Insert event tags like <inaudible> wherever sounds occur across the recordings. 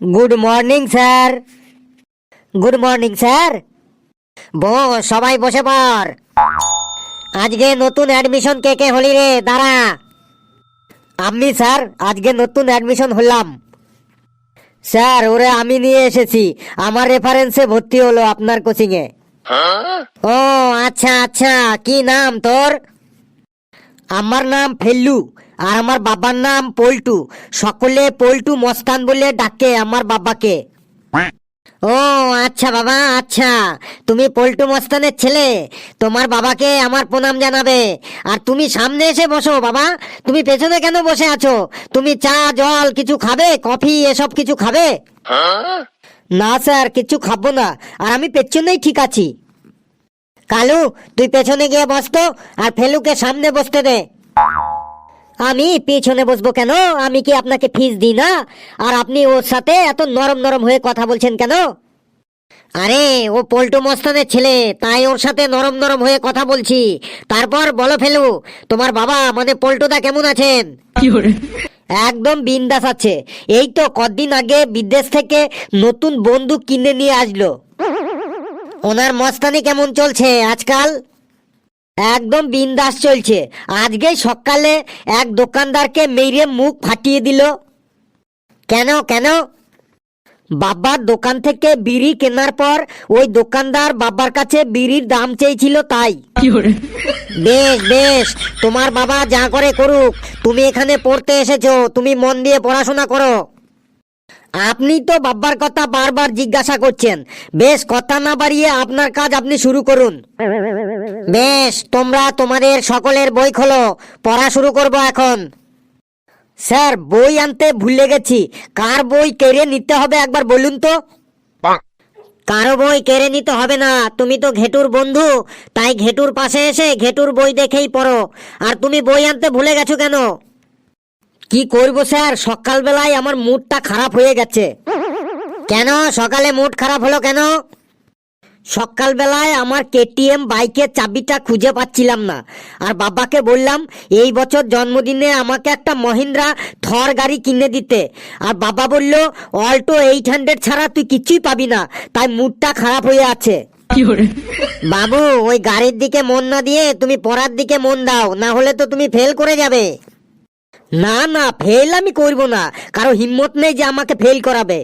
Good morning sir good morning sir বস, সবাই বসে পড়। আজকে নতুন অ্যাডমিশন কে কে হলি রে? দাঁড়া। আমি স্যার আজকে নতুন অ্যাডমিশন হলাম। স্যার ওরে আমি নিয়ে এসেছি। আমার রেফারেন্সে ভর্তি হলো আপনার কোচিংয়ে ও আচ্ছা আচ্ছা। কি নাম তোর? আমার নাম ফেল্লু। আর আমার বাবার নাম পল্টু। সকলে পল্টু মস্তান বলে ডাকে আমার বাবাকে। ও আচ্ছা বাবা আচ্ছা। তুমি পল্টু মস্তানের ছেলে। তোমার বাবাকে আমার প্রণাম জানাবে। আর তুমি সামনে এসে বসো বাবা। তুমি পেছনে কেন বসে আছো? তুমি চা, জল কিছু খাবে? কফি, এসব কিছু খাবে? না স্যার, কিছু খাব না। আর আমি পেছনেই ঠিক আছি। কালু, তুই পেছনে গিয়ে বসতো আর ফেলুকে সামনে বসতে দে। আমি পেছনে বসবো কেন? আমি কি আপনাকে ফিস দিই না? আর আপনি ওর সাথে এত নরম নরম হয়ে কথা বলছেন কেন? আরে ও পল্টু মস্তানের ছেলে তাই ওর সাথে নরম নরম হয়ে কথা বলছি। তারপর বলো ফেলু তোমার বাবা মানে পল্টুদা কেমন আছেন? একদম বিন্দাস আছে। এই তো কদিন আগে বিদেশ থেকে নতুন বন্দুক কিনে নিয়ে আসলো। ওনার মস্তানি কেমন চলছে আজকাল? একদম বিন্দাস চলছে। আজকেই সকালে এক দোকানদারকে মেরে মুখ ফাটিয়ে দিল। কেন কেন? বাবার দোকান থেকে বিড়ি কেনার পর ওই দোকানদার বাবার কাছে বিড়ির দাম চেয়েছিল তাই। বেশ বেশ তোমার বাবা যা করে করুক তুমি এখানে পড়তে এসেছ তুমি মন দিয়ে পড়াশোনা করো। আপনি তো বাবার কথা বারবার জিজ্ঞাসা করছেন। বেশ কথা না বাড়িয়ে আপনার কাজ আপনি শুরু করুন। বেশ তোমরা তোমাদের সকলের বই খোলো পড়া শুরু করব এখন। স্যার বই আনতে ভুলে গেছি। কার বই কেড়ে নিতে হবে একবার বলুন তো? কারও বই কেড়ে নিতে হবে না। তুমি তো ঘেটুর বন্ধু। তাই ঘেটুর পাশে এসে ঘেটুর বই দেখেই পড়ো। আর তুমি বই আনতে ভুলে গেছো কেন? কি করব স্যার? সকালবেলায় আমার মুডটা খারাপ হয়ে গেছে। কেন? সকালে মুড খারাপ হলো কেন? সকালবেলায় আমার কেটিএম বাইকের চাবিটা খুঁজে পাচ্ছিলাম না। আর বাবাকে বললাম এই বছর জন্মদিনে আমাকে একটা মহিন্দ্রা থর গাড়ি কিনে দিতে। আর বাবা বলল অল্টো এইট হান্ড্রেড ছাড়া তুই কিছুই পাবি না। তাই মুডটা খারাপ হয়ে আছে। বাবু ওই গাড়ির দিকে মন না দিয়ে তুমি পড়ার দিকে মন দাও না হলে তো তুমি ফেল করে যাবে। না না ফেল আমি করব না। কারও হিম্মত নেই যে আমাকে ফেল করাবে।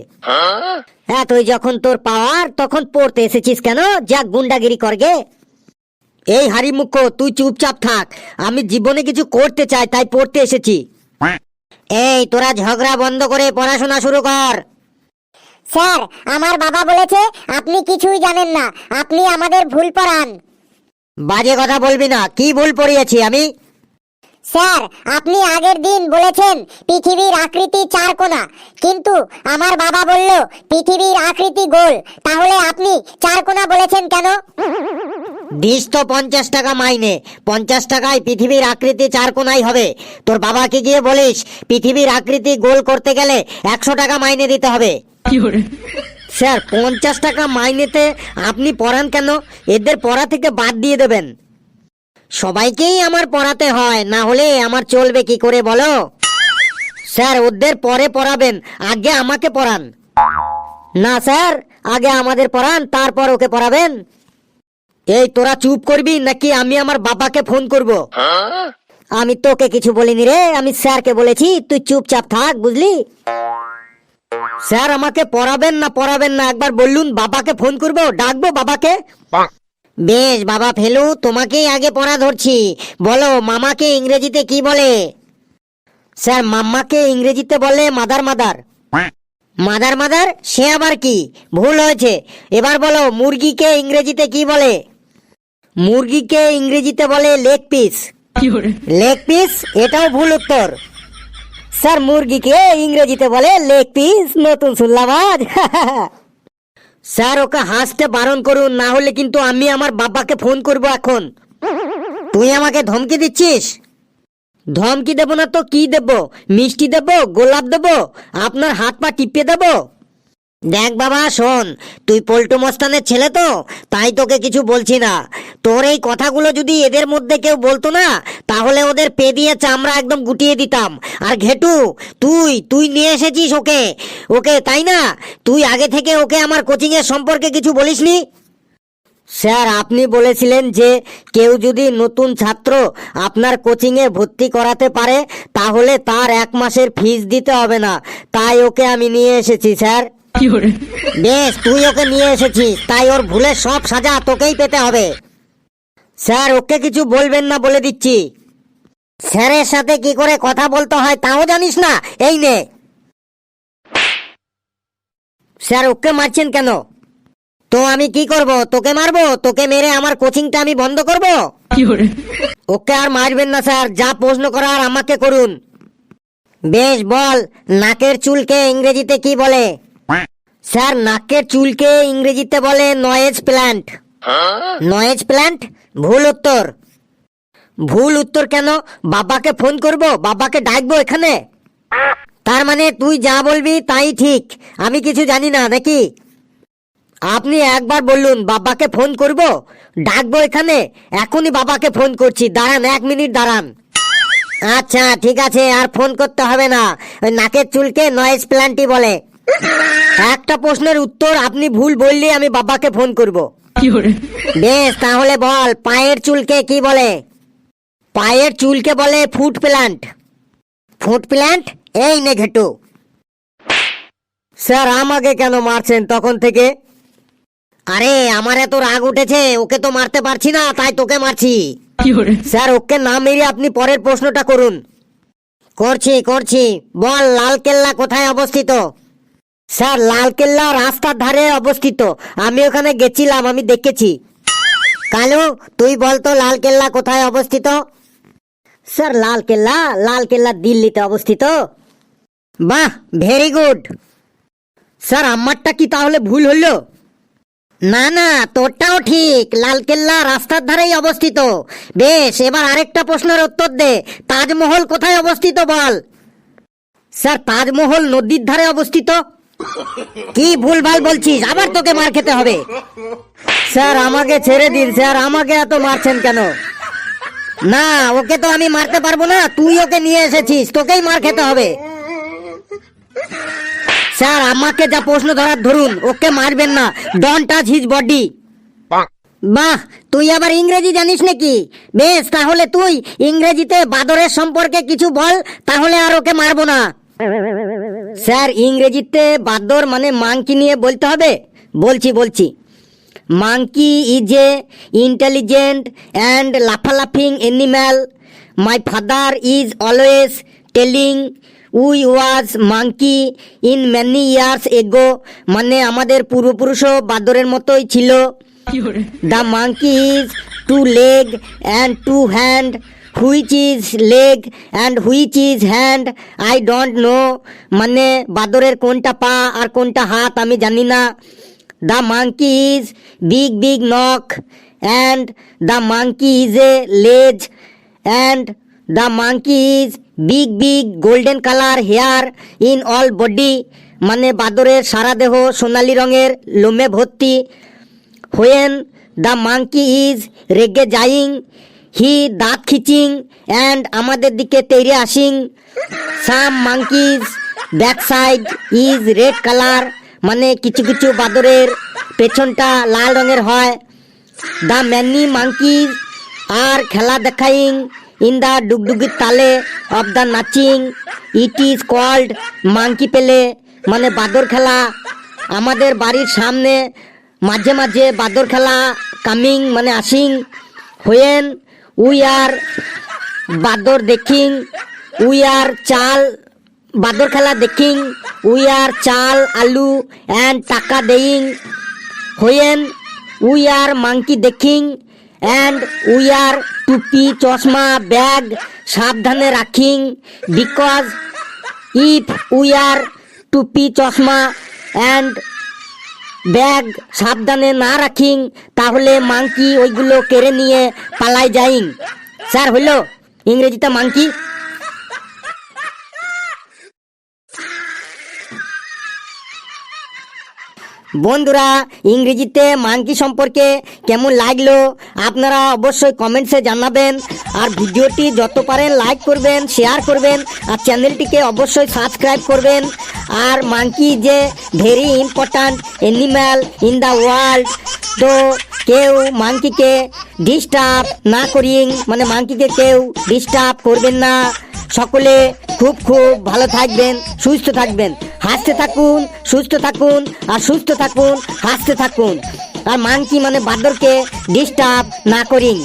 হ্যাঁ? তুই যখন তোর পাওয়ার তখন পড়তে এসেছিস কেন? যা গুন্ডাগিরি করগে এই হারি মুখ্য তুই চুপচাপ থাক। আমি জীবনে কিছু করতে চাই তাই পড়তে এসেছি। এই তোরা ঝগড়া বন্ধ করে পড়াশোনা শুরু কর। স্যার আমার বাবা বলেছে আপনি কিছুই জানেন না। আপনি আমাদের ভুল পড়ান। বাজে কথা বলবি না। কি ভুল পড়িয়েছি আমি? স্যার আপনি আগের দিন বলেছেন পৃথিবীর আকৃতি চার কোণা। কিন্তু আমার বাবা বলল পৃথিবীর আকৃতি গোল। তাহলে আপনি চার কোণা বলেছেন কেন? দিস তো পঞ্চাশ টাকা মাইনে। পঞ্চাশ টাকায় পৃথিবীর আকৃতি চার কোনাই হবে। তোর বাবাকে গিয়ে বলিস পৃথিবীর আকৃতি গোল করতে গেলে একশো টাকা মাইনে দিতে হবে। স্যার পঞ্চাশ টাকা মাইনেতে আপনি পড়ান কেন? এদের পড়া থেকে বাদ দিয়ে দেবেন। সবাইকেই আমার পড়াতে হয়, না হলে আমার চলবে কি করে বলো? স্যার, ওদের পরে পড়াবেন, আগে আমাকে পড়ান। না, স্যার, আগে আমাদের পড়ান, তারপর ওকে পড়াবেন। এই, তোরা চুপ করবি, নাকি আমি আমার বাবাকে ফোন করব? আমি তোকে কিছু বলিনি রে, আমি স্যারকে বলেছি, তুই চুপচাপ থাক, বুঝলি? স্যার, আমাকে পড়াবেন না পড়াবেন না, একবার বললুন, বাবাকে ফোন করব, ডাকবো বাবাকে? বেশ বাবা ফেলু তোমাকেই আগে পড়া ধরছি। বলো মামাকে ইংরেজিতে কি বলে? স্যার মাম্মাকে ইংরেজিতে বলে মাদার মাদার। Mother mother? সে আবার কি? ভুল হয়েছে। এবার বলো মুরগিকে ইংরেজিতে কি বলে? মুরগিকে ইংরেজিতে বলে লেগ পিস। Leg piece? এটাও ভুল উত্তর। স্যার মুরগিকে ইংরেজিতে বলে লেগ পিস। নতুন শুনলাম আজ <laughs> স্যার, ওকে হাসতে বারণ করুন, না হলে কিন্তু আমি আমার বাবাকে ফোন করব এখন। তুই আমাকে ধমকি দিচ্ছিস? ধমকি দেব না তো কি দেব? মিষ্টি দেব? গোলাপ দেব? আপনার হাত পা টিপে দেব? দেখ বাবা, শোন, তুই পল্টু মস্তানের ছেলে তো, তাই তোকে কিছু বলছি না। তোর এই কথাগুলো যদি এদের মধ্যে কেউ বলতো না তাহলে ওদের পে দিয়ে চামড়া একদম গুটিয়ে দিতাম। আর ঘেটু তুই তুই নিয়ে এসেছিস ওকে। ওকে তাই না? তুই আগে থেকে ওকে আমার কোচিং এর সম্পর্কে কিছু বলিসনি? স্যার আপনি বলেছিলেন যে কেউ যদি নতুন ছাত্র আপনার কোচিংয়ে ভর্তি করাতে পারে তাহলে তার এক মাসের ফিস দিতে হবে না। তাই ওকে আমি নিয়ে এসেছি স্যার। বেশ তুই ওকে নিয়ে এসেছিস। তাই ওর ভুলের সব সাজা তোকেই পেতে হবে। স্যার ওকে কিছু বলবেন না বলে দিচ্ছি। স্যারের সাথে কি করে কথা বলতে হয় তাও জানিস না? এই নে। স্যার ওকে মারছেন কেন? তো আমি কি করব? তোকে মারবো? তোকে মেরে আমার কোচিংটা আমি বন্ধ করব? ওকে আর মারবেন না স্যার। যা প্রশ্ন করার আমাকে করুন। বেশ বল নাকের চুলকে ইংরেজিতে কি বলে? স্যার নাকের চুলকে ইংরেজিতে বলে নয়েজ প্ল্যান্ট নয়েজ প্ল্যান্ট ভুল উত্তর। ভুল উত্তর কেন? বাবাকে ফোন করব, বাবাকে ডাকবো এখানে। তার মানে তুই যা বলবি তাই ঠিক। আমি কিছু জানি না, নাকি? আপনি একবার বললুন বাবাকে ফোন করব, ডাকবো এখানে। এখনই বাবাকে ফোন করছি, দাঁড়ান এক মিনিট দাঁড়ান। আচ্ছা ঠিক আছে, আর ফোন করতে হবে না। ওই নাকের চুলকে নয়েজ প্ল্যান্টই বলে। একটা প্রশ্নের উত্তর আপনি ভুল বললে আমি বাবাকে ফোন করব। বেশ তাহলে বল পায়ের চুলকে কি বলে? পায়ের চুলকে বলে ফুট প্ল্যান্ট ফুট প্ল্যান্ট এই নে ঘেটু। স্যার আমাকে কেন মারছেন তখন থেকে? আরে আমার এত রাগ উঠেছে ওকে তো মারতে পারছি না তাই তোকে মারছি। স্যার ওকে না মেরে আপনি পরের প্রশ্নটা করুন। করছি করছি। বল লালকেল্লা কোথায় অবস্থিত? স্যার লালকেল্লা রাস্তার ধারে অবস্থিত। আমি ওখানে গেছিলাম, আমি দেখেছি। কালু, তুই বলতো লালকেল্লা কোথায় অবস্থিত? স্যার লালকেল্লা লালকেল্লা দিল্লিতে অবস্থিত। বাহ, ভেরি গুড। স্যার, আমারটা কি তাহলে ভুল হলো? না না, তোরটাও ঠিক। লালকেল্লা রাস্তার ধারেই অবস্থিত। বেশ, এবার আরেকটা প্রশ্নের উত্তর দে। তাজমহল কোথায় অবস্থিত বল? স্যার, তাজমহল নদীর ধারে অবস্থিত। কি ভুলভাল বলছিস? আবার তোকে মার খেতে হবে। স্যার আমাকে ছেড়ে দিন। স্যার আমাকে এত মারছেন কেন? না ওকে তো আমি মারতে পারব না। তুই ওকে নিয়ে এসেছিস। তোকেই মার খেতে হবে। স্যার আমাকে যা প্রশ্ন ধরার ধরুন। ওকে মারবেন না। ডন টাচ হিজ বডি বাহ তুই আবার ইংরেজি জানিস নাকি? বেশ তাহলে তুই ইংরেজিতে বাদরের সম্পর্কে কিছু বল তাহলে আর ওকে মারবো না। স্যার ইংরেজিতে বাদর মানে মাংকি নিয়ে বলতে হবে? বলছি বলছি। Monkey is a intelligent and লাফালাফিং animal my father is always telling we was monkey in many years ago মানে আমাদের পূর্বপুরুষও বাদরের মতোই ছিল। The monkey is two leg and two hand which is leg and which is hand I don't know মানে বাদরের কোনটা পা আর কোনটা হাত আমি জানি না। The monkey is big big knock and the monkey is a লেজ and the monkey is big big golden colour hair in all body মানে বাদরের সারা দেহ সোনালি রঙের লোমে ভর্তি। হোয়েন দ্য মাংকি ইজ রেগে যাইং হি, দাঁত খিচিং অ্যান্ড আমাদের দিকে তেড়ে asking. Some monkeys back side, is red colour মানে কিছু কিছু বাদরের পেছনটা লাল রঙের হয়। দ্য ম্যানি মাংকিজ আর খেলা দেখাইং ইন দ্য ডুগডুগির তালে অফ দ্য নাচিং। ইট ইজ কল্ড মাংকি পেলে মানে বাদর খেলা। আমাদের বাড়ির সামনে মাঝে মাঝে বাদর খেলা কামিং মানে আসিং। হোয়েন উই আর বাদর দেখিং উই আর চাল বাদর খেলা দেখিং উই আর চাল আলু অ্যান্ড টাকা দেইং হোয়েন উই আর মাংকি দেখিং অ্যান্ড উই আর টুপি চশমা ব্যাগ সাবধানে রাখিং বিকজ ইফ উই আর টুপি চশমা অ্যান্ড ব্যাগ সাবধানে না রাখিং তাহলে মাংকি ওইগুলো কেড়ে নিয়ে পালাই যাইং। স্যার হইল? ইংরেজিতে মাংকি? বন্ধুরা, ইংরেজিতে মাংকি সম্পর্কে কেমন লাগল আপনারা অবশ্যই কমেন্টসে জানাবেন। আর ভিডিওটি যত পারেন লাইক করবেন শেয়ার করবেন, আর চ্যানেলটিকে অবশ্যই সাবস্ক্রাইব করবেন। আর মাংকি যে very important animal in the world তো কেউ মাংকিকে ডিস্টার্ব না করিং মানে মাংকিকে কেউ ডিস্টার্ব করবেন না। সকলে খুব খুব ভালো থাকবেন, সুস্থ থাকবেন। হাসতে থাকুন, সুস্থ থাকুন, আর সুস্থ থাকুন, হাসতে থাকুন। আর মানকি মানে বাদরকে ডিস্টার্ব না করিং।